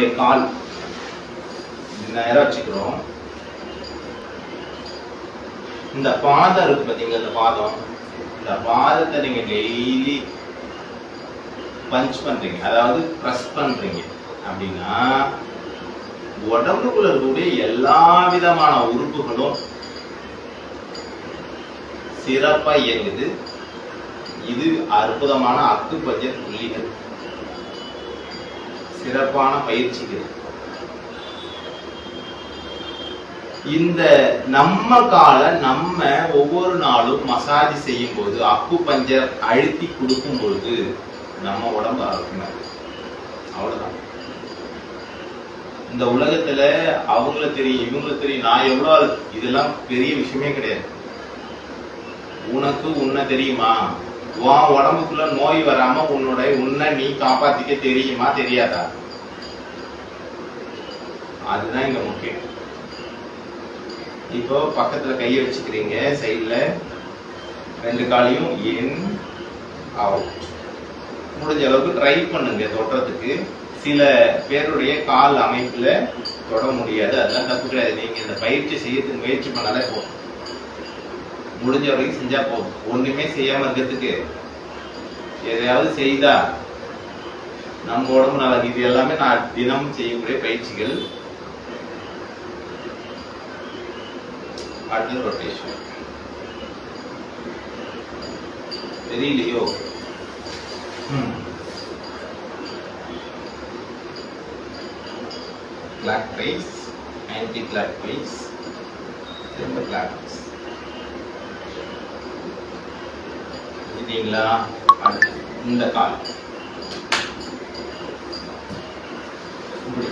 இப்படி கால் நேரம் வச்சுக்கிறோம்? இந்த பாதம் இருக்கு பார்த்தீங்க இந்த பாதம்? இந்த பாதத்தை நீங்க டெய்லி பஞ்ச் பண்றீங்க. அதாவது ப்ரெஸ் பண்றீங்க. அப்படின்னா உடம்புக்குள்ள இருக்கக்கூடிய எல்லா விதமான உறுப்புகளும் சிறப்பா இயங்குது. இது அற்புதமான அத்துப்பஞ்ச புள்ளிகள். சிறப்பான பயிற்சிகள். இந்த நம்ம காலை நம்ம ஒவ்வொரு நாளும் மசாஜ் செய்யும் போது அக்கு பஞ்சர் அழுத்தி கொடுக்கும் பொழுது நம்ம உடம்பு ஆரோக்கியம் அவ்வளவுதான். இந்த உலகத்துல அவங்கள தெரியும் இவங்கள தெரியும். நான் எவ்வளவு இதெல்லாம் பெரிய விஷயமே கிடையாது. உனக்கு உன்னை தெரியுமா? உன் உடம்புக்குள்ள நோய் வராம உன்னோட உன்னை நீ காப்பாத்திக்க தெரியுமா தெரியாதா? அதுதான் இங்க முக்கியம். இப்போ பக்கத்துல கையை வச்சுக்கிறீங்க சைட்ல ரெண்டு காலையும் இன் அவுட் முடிஞ்ச அளவுக்கு ட்ரை பண்ணுங்க தொடுறதுக்கு. சில பேருடைய கால் அமைப்புல தொட முடியாது. அதெல்லாம் தப்பு கிடையாது. நீங்க இந்த பயிற்சி செய்யறதுக்கு முயற்சி பண்ணாலே போதும். முடிஞ்ச வரைக்கும் செஞ்சா போதும் ஒண்ணுமே செய்யாம இருக்கிறதுக்கு எதையாவது செய்தா நம்ம உடம்பு நல்லா இது எல்லாமே நான் தினமும் செய்யக்கூடிய பயிற்சிகள் அடுத்தது ரொட்டேஷன் தெரியலையோ ம் clockwise anticlockwise அடுத்து இந்த கால். இப்படி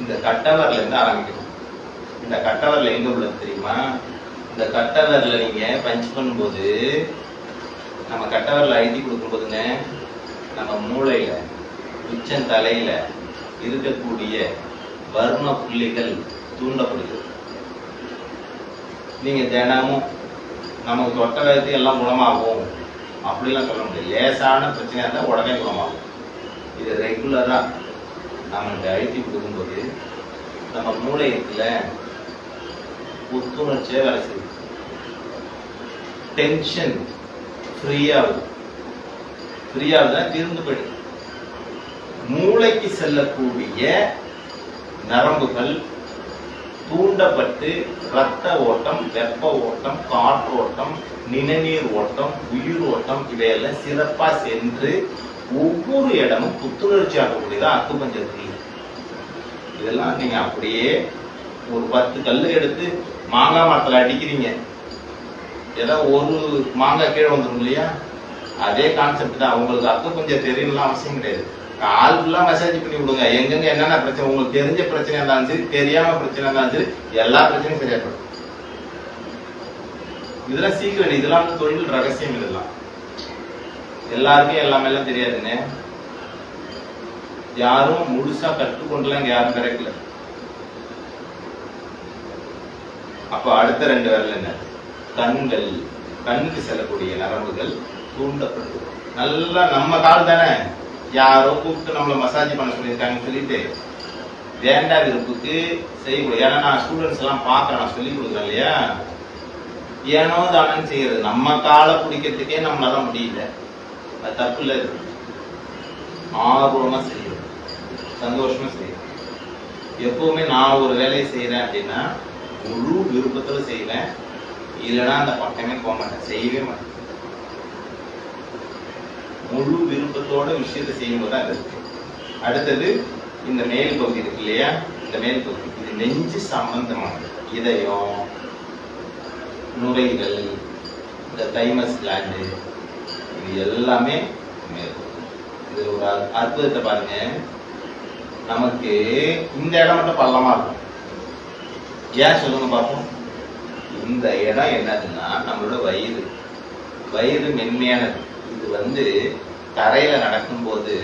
இந்த கட்டவரில் இருந்து ஆரம்பிக்கணும். இந்த கட்டவரில் எங்க உள்ளது தெரியுமா? இந்த கட்டவரில் நீங்க பஞ்ச் பண்ணும்போது நம்ம கட்டவரில் அழுத்தி கொடுக்கும்போதுங்க நம்ம மூளையில உச்சம் தலையில இருக்கக்கூடிய வர்ண புள்ளிகள் தூண்டப்படுகிறது. நீங்க தினமும் நமக்கு தொட்ட வயது எல்லாம் குணமாகும். அப்படிலாம் சொல்ல முடியாது. லேசான பிரச்சனையாக இருந்தால் உடனே குணமாகும். இது ரெகுலராக நம்ம இந்த அழுத்தி கொடுக்கும்போது நம்ம மூளை இருக்குல்ல புத்துணர்ச்சியா வேலை செய்யுது டென்ஷன் ஃப்ரீயாகுது ஃப்ரீயாகுதுன்னா தீர்ந்து போயிடுது மூளைக்கு செல்லக்கூடிய நரம்புகள் தூண்டப்பட்டு ரத்த ஓட்டம் வெப்ப ஓட்டம் காற்றோட்டம் நிணநீர் ஓட்டம் உயிர் ஓட்டம் இவையெல்லாம் சிறப்பா சென்று ஒவ்வொரு இடமும் புத்துணர்ச்சி ஆகக்கூடியதா அக்குபஞ்சர் இதெல்லாம் நீங்க அப்படியே ஒரு பத்து கல்லு எடுத்து மாங்காய் மரத்துல அடிக்கிறீங்க. ஏதோ ஒரு மாங்காய் கீழே வந்துடும் இல்லையா? அதே கான்செப்ட் தான். உங்களுக்கு அக்குபஞ்சர் தெரியணும்லாம் அவசியம் கிடையாது. கால் ஃபுல்லா மசாஜ் பண்ணி விடுங்க. எங்கெங்க என்னென்ன பிரச்சனை உங்களுக்கு தெரிஞ்ச பிரச்சனை இருந்தாலும் சரி தெரியாம பிரச்சனை இருந்தாலும் சரி எல்லா பிரச்சனையும் சரியாப்படும் இதெல்லாம் சீக்கிரம் இதெல்லாம் வந்து தொழில் ரகசியம் இதெல்லாம். எல்லாருக்கும் எல்லாமே எல்லாம் தெரியாதுன்னு யாரும் முழுசா கற்றுக்கொண்டுலாம் இங்க யாரும் கிடைக்கல அப்ப அடுத்த ரெண்டு வரல என்ன? கண்கள் கண்ணுக்கு செல்லக்கூடிய நரம்புகள் தூண்டப்பட்டு நல்லா நம்ம கால் தானே? யாரோ கூப்பிட்டு நம்மளை மசாஜ் பண்ண சொல்லியிருக்காங்கன்னு சொல்லிட்டு வேண்டா விருப்புக்கு செய்யக்கூடாது ஏன்னா நான் ஸ்டூடெண்ட்ஸ் எல்லாம் பார்க்குறேன். நான் சொல்லி கொடுக்குறேன் இல்லையா? ஏனோ தானன்னு செய்யறது. நம்ம காலை பிடிக்கிறதுக்கே நம்மளால முடியல. அது தப்பு இல்லை. ஆர்வமாக ஆர்வமா சந்தோஷமா செய்யறது எப்பவுமே நான் ஒரு வேலையை செய்யறேன் அப்படின்னா முழு விருப்பத்தில் செய்வேன். இல்லைன்னா அந்த பக்கமே போக மாட்டேன். செய்யவே மாட்டேன். முழு விருப்பத்தோட விஷயத்தை செய்யும்போது தான் அது இருக்கு. அடுத்தது இந்த மேல் பகுதி இருக்கு இல்லையா? இந்த மேல் பகுதி. இது நெஞ்சு சம்பந்தமானது. இதயம் நுரைகள் இந்த தைமஸ் கிளாண்டு இது எல்லாமே மேல் இது ஒரு அற்புதத்தை பாருங்க. நமக்கு இந்த இடம் மட்டும் பள்ளமா இருக்கும். ஏன் சொல்லுங்க பார்ப்போம். இந்த இடம் என்னதுன்னா நம்மளோட வயிறு. வயிறு மென்மையானது. இது வந்து தரையில நடக்கும்போது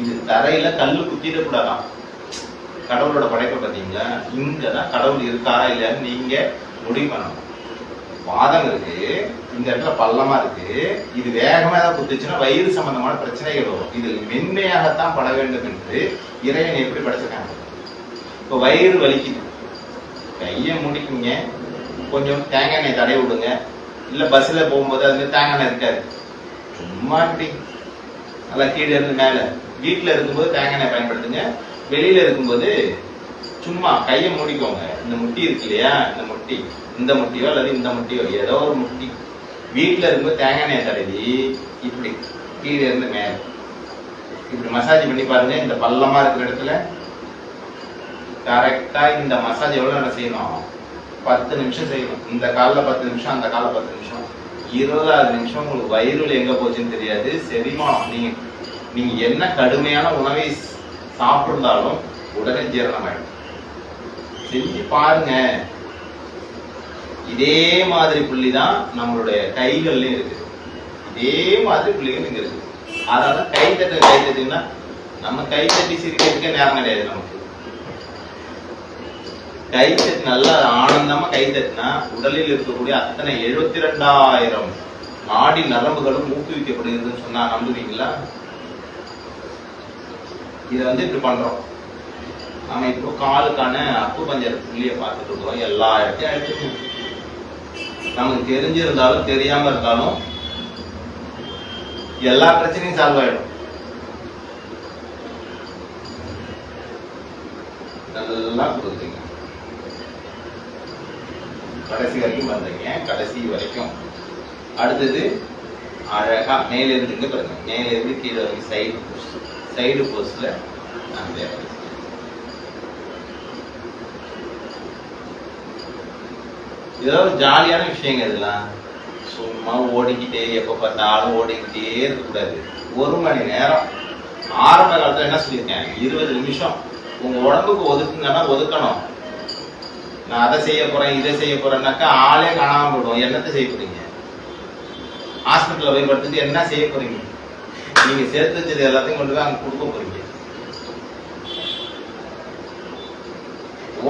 இது தரையில கல்லு குத்திடக்கூடாதாம் கடவுளோட படைப்பை பார்த்தீங்களா? இங்க தான் கடவுள் இருக்காரா இல்லையான்னு நீங்க முடிவு பண்ணணும். வாதம் இருக்கு இந்த இடத்துல பள்ளமா இருக்கு இது வேகமா ஏதாவது குத்துச்சுன்னா வயிறு சம்பந்தமான பிரச்சனைகள் வரும். இது மென்மையாகத்தான் பட வேண்டும் என்று இறைவன் எப்படி படைச்சிருக்காங்க? இப்போ வயிறு வலிக்குது. கையை முடிக்குங்க. கொஞ்சம் தேங்காய் எண்ணெய் தடை விடுங்க. இல்ல பஸ்ல போகும்போது அது தேங்காய் எண்ணெய் இருக்காது. சும்மா இப்படி. நல்லா கீழே இருந்து மேலே. வீட்டில் இருக்கும்போது தேங்காய் எண்ணெய் பயன்படுத்துங்க. வெளியில இருக்கும்போது சும்மா கையை மூடிக்கோங்க. இந்த முட்டி இருக்கு இல்லையா? இந்த முட்டி. இந்த முட்டியோ அல்லது இந்த முட்டியோ ஏதோ ஒரு முட்டி. வீட்டில் இருக்கும்போது தேங்காய் எண்ணெய் தடவி இப்படி கீழே இருந்து மேலே இப்படி மசாஜ் பண்ணி பாருங்க. இந்த பள்ளமா இருக்கிற இடத்துல கரெக்டா இந்த மசாஜ் எவ்வளவு நேரம் செய்யணும்? பத்து நிமிஷம் செய்யணும். இந்த காலில் பத்து நிமிஷம் அந்த காலில் பத்து நிமிஷம். இருபதாவது நிமிஷம் உங்களுக்கு வயிறுல எங்க போச்சுன்னு தெரியாது. செரிமானம் நீங்க நீங்க என்ன கடுமையான உணவை சாப்பிட்டாலும் உடனே ஜீரணமாயிடும் செஞ்சு பாருங்க. இதே மாதிரி புள்ளி தான் நம்மளுடைய கைகள்லயும் இருக்கு. இதே மாதிரி புள்ளிகள் இங்க இருக்கு. அதனால கை தட்டு கை தட்டுங்கன்னா நம்ம கை தட்டி சிரிக்கிறதுக்கே நேரம் கிடையாது நமக்கு. கை தட்டு நல்லா ஆனந்தமா கை தட்டினா உடலில் இருக்கக்கூடிய அத்தனை எழுபத்தி ரெண்டாயிரம் நாடி நரம்புகளும் ஊக்குவிக்கப்படுகிறதுன்னு சொன்னா நம்புவீங்களா? இதை வந்து இப்படி பண்றோம். நம்ம இப்போ காலுக்கான அப்பு பஞ்சர் புள்ளியை பார்த்துட்டு இருக்கிறோம். எல்லா இடத்தையும் அழைச்சிக்கணும் நமக்கு தெரிஞ்சிருந்தாலும் தெரியாம இருந்தாலும் எல்லா பிரச்சனையும் சால்வ் ஆயிடும். நல்லா கொடுத்தீங்க. கடைசி வரைக்கும் வந்தீங்க கடைசி வரைக்கும். அடுத்தது அழகா மேல இருந்து பாருங்க. மேல இருந்து கீழே வரைக்கும் சைடு சைடு போஸ்ட்ல அந்த இதெல்லாம் ஒரு ஜாலியான விஷயங்க இதெல்லாம். சும்மா ஓடிக்கிட்டே எப்ப பார்த்தாலும் ஓடிக்கிட்டே இருக்கக்கூடாது. ஒரு மணி நேரம். ஆரம்ப காலத்துல என்ன சொல்லியிருக்கேன்? இருபது நிமிஷம். உங்க உடம்புக்கு ஒதுக்குங்கன்னா ஒதுக்கணும். நான் அதை செய்ய போறேன் இதை செய்ய போறேன்னாக்கா ஆளே காணாம போயிடும். என்னத்தை செய்ய போறீங்க? ஹாஸ்பிட்டல்ல போய் படுத்துட்டு என்ன செய்ய போறீங்க? நீங்க சேர்த்து வச்சது எல்லாத்தையும் கொண்டு போய் அங்க கொடுக்க போறீங்க.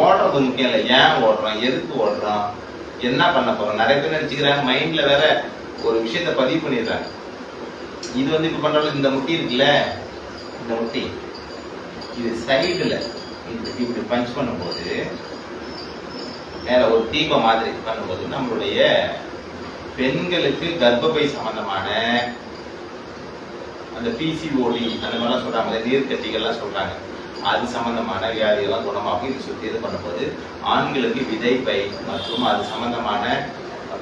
ஓடுறது முக்கியம் இல்லை. ஏன் ஓடுறோம்? எதுக்கு ஓடுறோம்? என்ன பண்ண போறோம்? நிறைய பேர் நினைச்சுக்கிறாங்க மைண்ட்ல வேற ஒரு விஷயத்த பதிவு பண்ணிடுறாங்க. இது வந்து இப்ப பண்றது இந்த முட்டி இருக்குல்ல? இந்த முட்டி. இது சைடுல இப்படி இப்படி பஞ்ச் பண்ணும்போது மேல ஒரு தீபம் மாதிரி பண்ணும்போது நம்மளுடைய பெண்களுக்கு கர்ப்பப்பை சம்பந்தமான அந்த பிசிஓடி அந்த மாதிரிலாம் சொல்றாங்க நீர்க்கட்டிகள்லாம் சொல்றாங்க. அது சம்பந்தமான வியாதிகள்லாம் குணமாகும் இது சுற்றி இது பண்ணும்போது ஆண்களுக்கு விதைப்பை மற்றும் அது சம்பந்தமான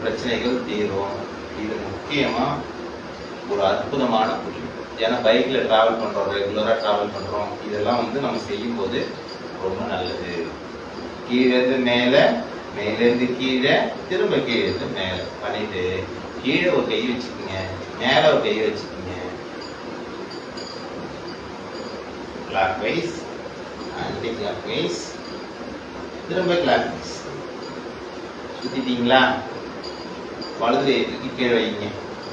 பிரச்சனைகள் தீரும். இது முக்கியமா ஒரு அற்புதமான புள்ளி. ஏன்னா பைக்ல டிராவல் பண்றோம் ரெகுலரா டிராவல் பண்றோம் இதெல்லாம் வந்து நம்ம செய்யும்போது ரொம்ப நல்லது. கீழே மேலே மேலேருந்து கீழே திரும்ப கீழே இருந்து மேல. பண்ணிட்டு கீழே ஒரு கை வச்சுக்கோங்க. மேல ஒரு கை வச்சுக்கோங்க. Clockwise anticlockwise திரும்ப கிளாக் வைஸ் சுத்திட்டீங்களா? வலது கையை தூக்கி கீழே வைங்க.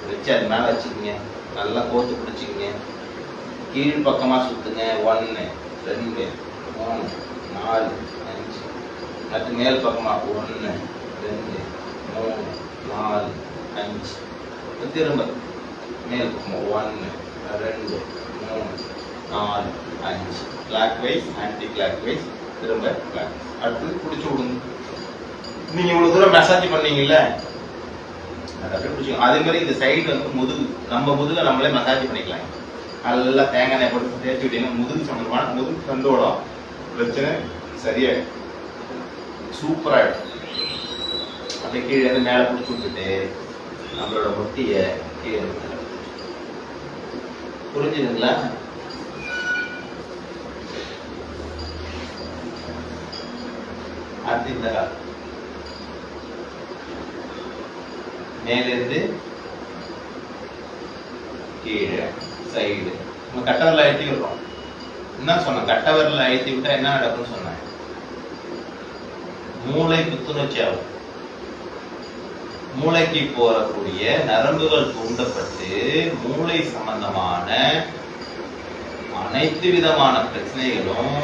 வச்சு அது மேலே வச்சுக்கோங்க. நல்லா கோத்து பிடிச்சிக்கங்க. கீழ் பக்கமாக சுற்றுங்க ஒன்று ரெண்டு மூணு நாலு அஞ்சு. அடுத்து மேல் பக்கமாக ஒன்று ரெண்டு மூணு நாலு அஞ்சு. திரும்ப மேல் பக்கமாக ஒன்று ரெண்டு மூணு நாலு அஞ்சு. Clockwise anticlockwise திரும்ப கிளாக் அடுத்தது பிடிச்சி விடுங்க. நீங்கள் இவ்வளோ தூரம் மெசாஜ் பண்ணீங்கல்ல? அதை அப்படியே பிடிச்சிக்கோ அதே மாதிரி இந்த சைடு வந்து முதுகு நம்ம முதுகை நம்மளே மசாஜ் பண்ணிக்கலாம். நல்லா தேங்காய் எண்ணெய் போட்டு தேய்ச்சி விட்டீங்கன்னா முதுகு சம்பந்தமான முதுகு கண்டோட பிரச்சனை சரியாயிடும். சூப்பராயிடும் அப்படியே கீழே இருந்து மேலே பிடிச்சி விட்டுட்டு நம்மளோட முட்டியை கீழே புரிஞ்சுதுங்களா? அடுத்து இந்த கால் மேலேருந்து கீழே சைடு நம்ம கட்டவரில் அழுத்தி விடுறோம் என்ன சொன்னோம் கட்டவரில் அழுத்தி விட்டா என்ன நடக்கும்னு சொன்னோம் மூளை புத்துணர்ச்சி ஆகும். மூளைக்கு போறக்கூடிய நரம்புகள் தூண்டப்பட்டு மூளை சம்பந்தமான அனைத்து விதமான பிரச்சனைகளும்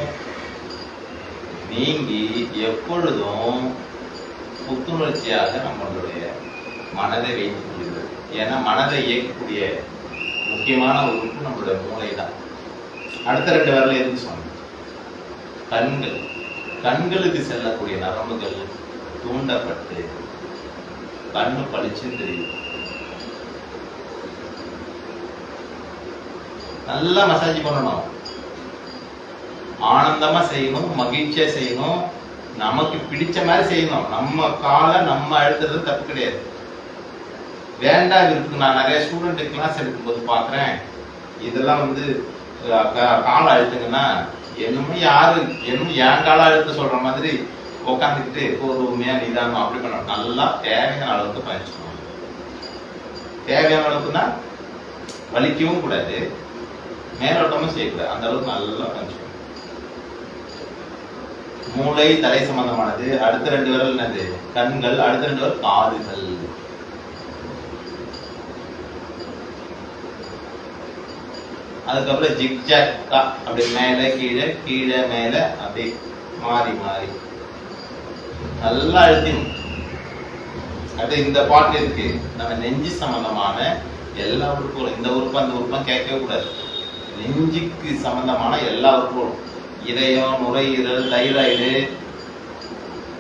நீங்கி எப்பொழுதும் புத்துணர்ச்சியாக நம்மளுடைய மனதை வைக்கக்கூடியது ஏன்னா மனதை இயக்கக்கூடிய முக்கியமான உறுப்பு நம்மளுடைய மூளை தான் அடுத்த ரெண்டு வரல இருந்து சொன்னோம் கண்கள். கண்களுக்கு செல்லக்கூடிய நரம்புகள் தூண்டப்பட்டு கண்ணு பளிச்சுன்னு தெரியும் நல்லா மசாஜ் பண்ணணும். ஆனந்தமா செய்யணும் மகிழ்ச்சியா செய்யணும். நமக்கு பிடிச்ச மாதிரி செய்யணும். நம்ம காலை நம்ம அழுத்துறது தப்பு கிடையாது. வேண்டாம் இருக்கு நான் நிறைய ஸ்டூடெண்ட்டு கிளாஸ் எடுக்கும்போது பாக்குறேன் இதெல்லாம் வந்து காலை அழுத்துங்கன்னா என்னமோ யாரு என்னமோ என் காலா எடுத்து சொல்ற மாதிரி உட்காந்துக்கிட்டு பொறுமையா நிதானம் அப்படி பண்ணணும். நல்லா தேவையான அளவுக்கு பயணிச்சுக்கணும் தேவையான அளவுக்குன்னா வலிக்கவும் கூடாது. மேலோட்டமும் செய்யக்கூடாது. அந்த அளவுக்கு நல்லா பயணிச்சுக்கணும் மூளை தலை சம்பந்தமானது. அடுத்த ரெண்டு விரல் என்னது? கண்கள் அடுத்த ரெண்டு விரல் காதுகள். அதுக்கப்புறம் ஜிக்ஜாக்கா அப்படி மேலே கீழே கீழே மேலே அப்படி மாறி மாறி. நல்லா அழுத்திணும் அது இந்த பாட்டு இருக்கு. நம்ம நெஞ்சு சம்பந்தமான எல்லா உறுப்புகளும் இந்த உறுப்பு அந்த உறுப்பும் கேட்கவே கூடாது. நெஞ்சுக்கு சம்பந்தமான எல்லா உறுப்புகளும். இதயம் நுரையீரல் thyroid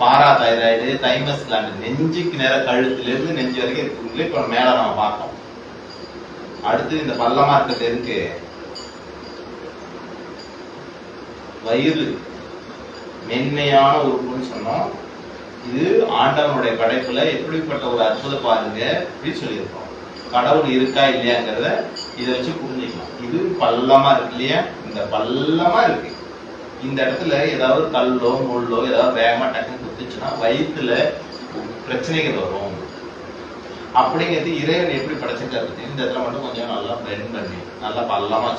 parathyroid thymus gland நெஞ்சுக்கு நேர கழுத்துல இருந்து நெஞ்சு வரைக்கும் இருக்குங்களே இப்போ மேல நம்ம பார்த்தோம் அடுத்து இந்த பள்ளமா இருக்கிறது இருக்கு வயிறு. மென்மையான உறுப்புன்னு சொன்னோம். இது ஆண்டவனுடைய படைப்புல எப்படிப்பட்ட ஒரு அற்புத பாருங்க அப்படின்னு சொல்லியிருக்கோம். கடவுள் இருக்கா இல்லையாங்கிறத இதை வச்சு புரிஞ்சுக்கலாம். இது பள்ளமா இருக்கு இல்லையா? இந்த பள்ளமா இருக்கு. இந்த இடத்துல ஏதாவது கல்லோ முள்ளோ ஏதாவது வேகமா டக்குன்னு குத்துச்சுன்னா வயிற்றுல பிரச்சனைகள் வரும். அப்படிங்கிறது இறைவன் எப்படி படைச்சிருக்காரு இந்த இடத்துல மட்டும் கொஞ்சம் நல்லா பிளெண்ட் பண்ணி நல்லா பள்ளமா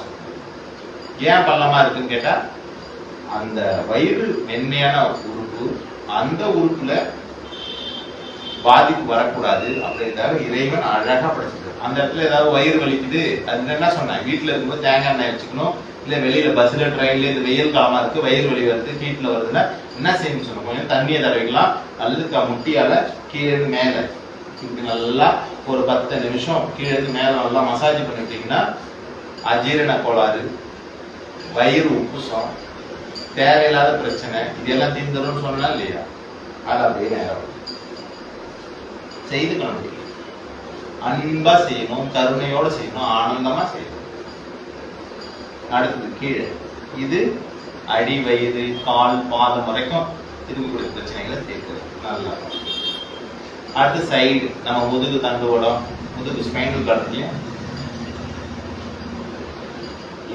ஏன் பள்ளமா இருக்குன்னு கேட்டா அந்த வயிறு மென்மையான உறுப்பு அந்த உறுப்புல பாதிப்பு வரக்கூடாது அப்படின்றத இறைவன் அழகா படைச்சிருக்கு அந்த இடத்துல ஏதாவது வயிறு வலிக்குது அது என்ன சொன்னேன் வீட்டுல இருக்கும்போது தேங்காய் எண்ணெய் வச்சுக்கணும். இல்ல வெளியில பஸ்ல ட்ரெயின்ல இந்த வெயில் காலமா இருக்கு வயிறு வலி வருது ஹீட்ல வருதுன்னா என்ன செய்யணும்னு சொன்னோம் கொஞ்சம் தண்ணியை தடவிக்கலாம் அல்லது முட்டியால கீழே மேல. இப்படி நல்லா ஒரு பத்து நிமிஷம் கீழே மேல நல்லா மசாஜ் பண்ணிட்டீங்கன்னா அஜீரண கோளாறு வயிறு உப்புசம் தேவையில்லாத பிரச்சனை. இதெல்லாம் தீர்ந்துடும் சொன்னா இல்லையா? அது அப்படியே நேரம். செய்து அன்பா செய்யணும் கருணையோட செய்யணும் ஆனந்தமா செய்யணும். அடுத்தது கீழே. இது அடி வயிறு கால் பாதம் வரைக்கும் இருக்கக்கூடிய பிரச்சனைகளை தீர்க்குது. நல்லா அடுத்து சைடு நம்ம முதுகு தண்டு ஓடம் முதுகு ஸ்பைனல் கார்டுலயே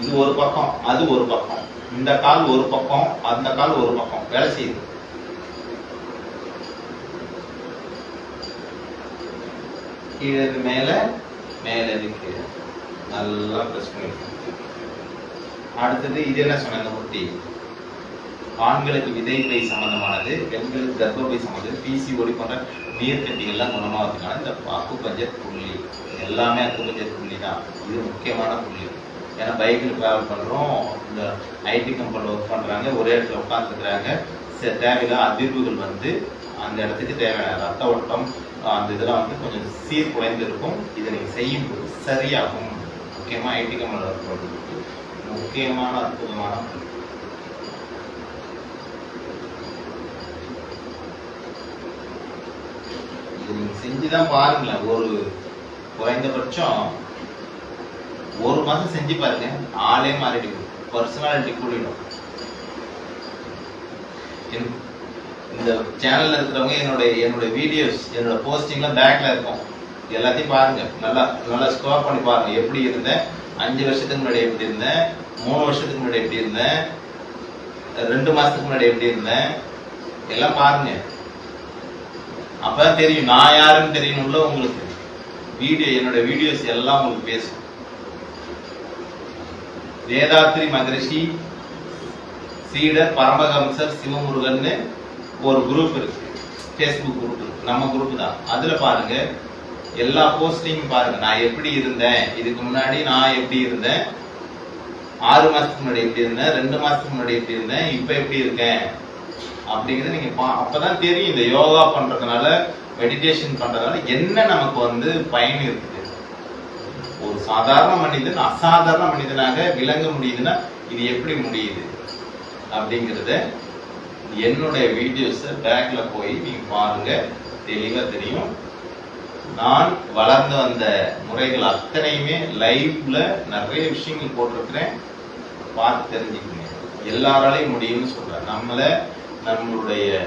இது ஒரு பக்கம் அது ஒரு பக்கம். இந்த கால் ஒரு பக்கம் அந்த கால் ஒரு பக்கம். வேலை செய்யுது. கீழே மேல மேல கீழே. நல்லா ப்ரெஸ் அடுத்தது இது என்ன சொன்ன இந்த முட்டி? ஆண்களுக்கு விதைப்பை சம்பந்தமானது பெண்களுக்கு கர்ப்பப்பை சம்பந்தது பிசிஓடி போன்ற நீர்க்கட்டிகள்லாம் குணமாகிறதுனால இந்த அக்குப்பஞ்சர் புள்ளி. எல்லாமே அக்குப்பஞ்சர் புள்ளி தான் இது முக்கியமான புள்ளி. ஏன்னா பைக்கில் ட்ராவல் பண்ணுறோம் இந்த ஐடி கம்பெனியில் ஒர்க் பண்ணுறாங்க ஒரே இடத்துல உட்காந்துருக்குறாங்க தேவையில்லாத அதிர்வுகள் வந்து அந்த இடத்துக்கு தேவையான ரத்த ஓட்டம் அந்த இதெல்லாம் வந்து கொஞ்சம் சீர் இருக்கும் இதை நீங்கள் செய்யும்போது சரியாகும். முக்கியமாக ஐடி கம்பெனியில் ஒர்க் பண்ணுறதுக்கு முக்கியமான அற்புதமான புள்ளி. நீங்க செஞ்சுதான் பாருங்களேன். ஒரு குறைந்தபட்சம் ஒரு மாதம் செஞ்சு பாருங்க ஆளே மாறிடும் பர்சனாலிட்டி கூடிடும். என்- இந்த சேனல்ல இருக்கிறவங்க என்னுடைய என்னுடைய வீடியோஸ் என்னோட போஸ்டிங்லாம் பேக்ல இருக்கும். எல்லாத்தையும் பாருங்க. நல்லா நல்லா ஸ்கோர் பண்ணி பாருங்க. எப்படி இருந்தேன்? அஞ்சு வருஷத்துக்கு முன்னாடி எப்படி இருந்தேன்? மூணு வருஷத்துக்கு முன்னாடி எப்படி இருந்தேன்? ரெண்டு மாசத்துக்கு முன்னாடி எப்படி இருந்தேன்? எல்லாம் பாருங்க. அப்பதான் தெரியும். நான் யாருன்னு தெரியணும்ல உங்களுக்கு. வீடியோ என்னோட வீடியோஸ் எல்லாம் உங்களுக்கு பேசும். வேதாத்ரி மகரிஷி சீடர் பரமஹம்சர் சிவமுருகன்னு ஒரு குரூப் இருக்கு. ஃபேஸ்புக் குரூப் இருக்கு. நம்ம குரூப் தான். அதுல பாருங்க எல்லா போஸ்டிங் பாருங்க. நான் எப்படி இருந்தேன்? இதுக்கு முன்னாடி நான் எப்படி இருந்தேன்? ஆறு மாசத்துக்கு முன்னாடி எப்படி இருந்தேன்? ரெண்டு மாசத்துக்கு முன்னாடி எப்படி இருந்தேன்? இப்ப எப்படி இருக்கேன்? அப்படிங்கிறத நீங்க பா- அப்பதான் தெரியும். இந்த யோகா பண்றதுனால மெடிடேஷன் பண்றதுனால என்ன நமக்கு வந்து பயன் இருக்குது ஒரு சாதாரண மனிதன் அசாதாரண மனிதனாக விளங்க முடியுதுன்னா இது எப்படி முடியுது? அப்படிங்கிறத என்னுடைய வீடியோஸை பேக்ல போய் நீங்க பாருங்க. தெளிவா தெரியும். நான் வளர்ந்து வந்த முறைகள் அத்தனையுமே லைவ்ல நிறைய விஷயங்கள் போட்டிருக்கிறேன். பார்த்து தெரிஞ்சுக்கணும் எல்லாராலையும் முடியும்னு சொல்றேன். நம்மள நம்மளுடைய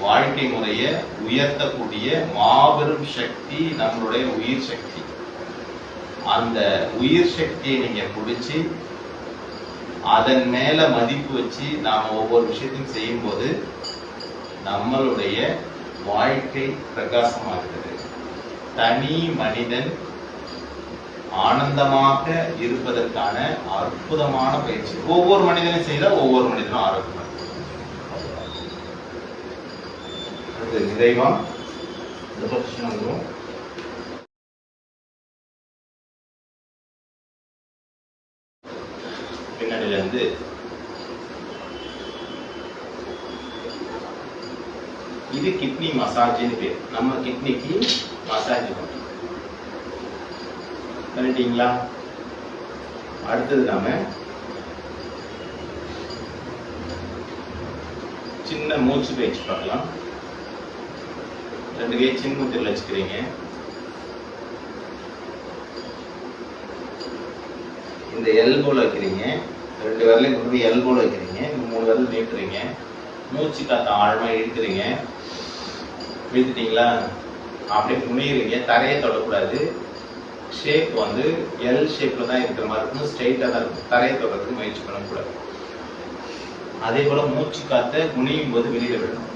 வாழ்க்கை முறையை உயர்த்தக்கூடிய மாபெரும் சக்தி நம்மளுடைய உயிர் சக்தி. அந்த உயிர் சக்தியை நீங்க பிடிச்சி அதன் மேல மதிப்பு வச்சு நாம ஒவ்வொரு விஷயத்தையும் செய்யும்போது நம்மளுடைய வாழ்க்கை பிரகாசமாகிறது. தனி மனிதன் ஆனந்தமாக இருப்பதற்கான அற்புதமான பயிற்சி. ஒவ்வொரு மனிதனும் செய்தால் ஒவ்வொரு மனிதனும் ஆரோக்கியம் இருப்பான். அடுத்து நிறைவா இந்த பின்னணியிலிருந்து பின்னாடில இது கிட்னி மசாஜ்னு பேர். நம்ம கிட்னிக்கு மசாஜ் பண்ணுறோம் பண்ணிட்டீங்களா? அடுத்தது நாம சின்ன மூச்சு பயிற்சி பார்க்கலாம். ரெண்டு கை சின்ன மூத்திரில் வச்சுக்கிறீங்க. இந்த எல்போல வைக்கிறீங்க. ரெண்டு விரலையும் கொண்டு போய் எல்போல வைக்கிறீங்க. இந்த மூணு விரல் நீட்டுறீங்க. மூச்சு காத்த ஆழமா இழுக்கிறீங்க. இழுத்துட்டீங்களா? அப்படியே குனியுறீங்க தரையை தொடக்கூடாது. ஷேப் வந்து எல் ஷேப்ல தான் இருக்கிற மாதிரி இருக்கும். ஸ்ட்ரெயிட்டாக தான் இருக்கும். தரையை தொடர்றதுக்கு முயற்சி பண்ணக்கூடாது. அதே போல மூச்சு காத்த குனியும் போது வெளியில விடணும்.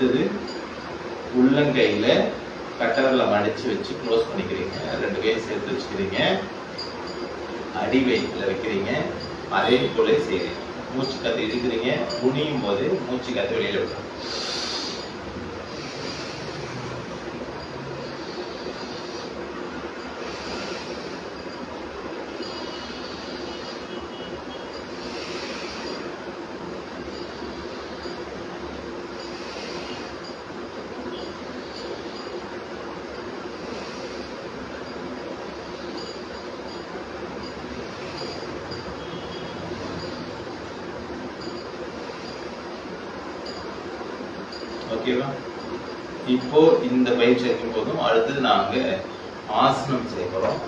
அடுத்தது உள்ளங்கையில கட்டரில் மடிச்சு வச்சு க்ளோஸ் பண்ணிக்கிறீங்க. ரெண்டு கையும் சேர்த்து வச்சுக்கிறீங்க. அடி வயிற்றுல வைக்கிறீங்க. அதே போல செய்றீங்க மூச்சு காத்து இழுக்கிறீங்க. குனியும் போது மூச்சு கற்று வெளியில விடணும் இப்போ இந்த பயிற்சி செய்யும் போதும் அடுத்து நாங்க ஆசனம் செய்கிறோம்